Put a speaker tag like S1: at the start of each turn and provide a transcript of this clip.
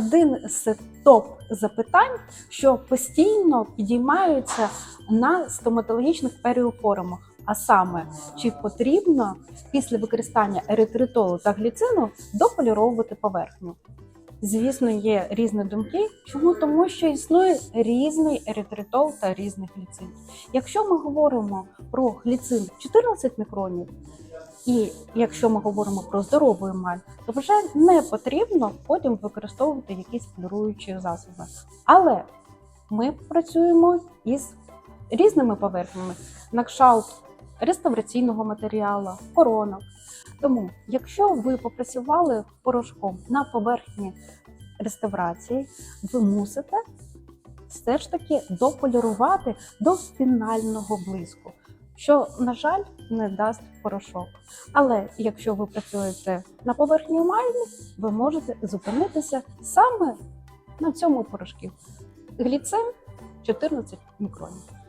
S1: Один з топ запитань, що постійно підіймаються на стоматологічних періофорумах. А саме, чи потрібно після використання еритритолу та гліцину дополіровувати поверхню? Звісно, є різні думки. Чому? Тому що існує різний еритритол та різний гліцин. Якщо ми говоримо про гліцин 14 мікронів, і якщо ми говоримо про здорову емаль, то вже не потрібно потім використовувати якісь поліруючі засоби. Але ми працюємо із різними поверхнями, на кшалт реставраційного матеріалу, коронок. Тому, якщо ви попрацювали порошком на поверхні реставрації, ви мусите все ж таки дополірувати до фінального блиску, що, на жаль, не дасть порошок. Але якщо ви працюєте на поверхні емальні, ви можете зупинитися саме на цьому порошку. Гліцин 14 мікронів.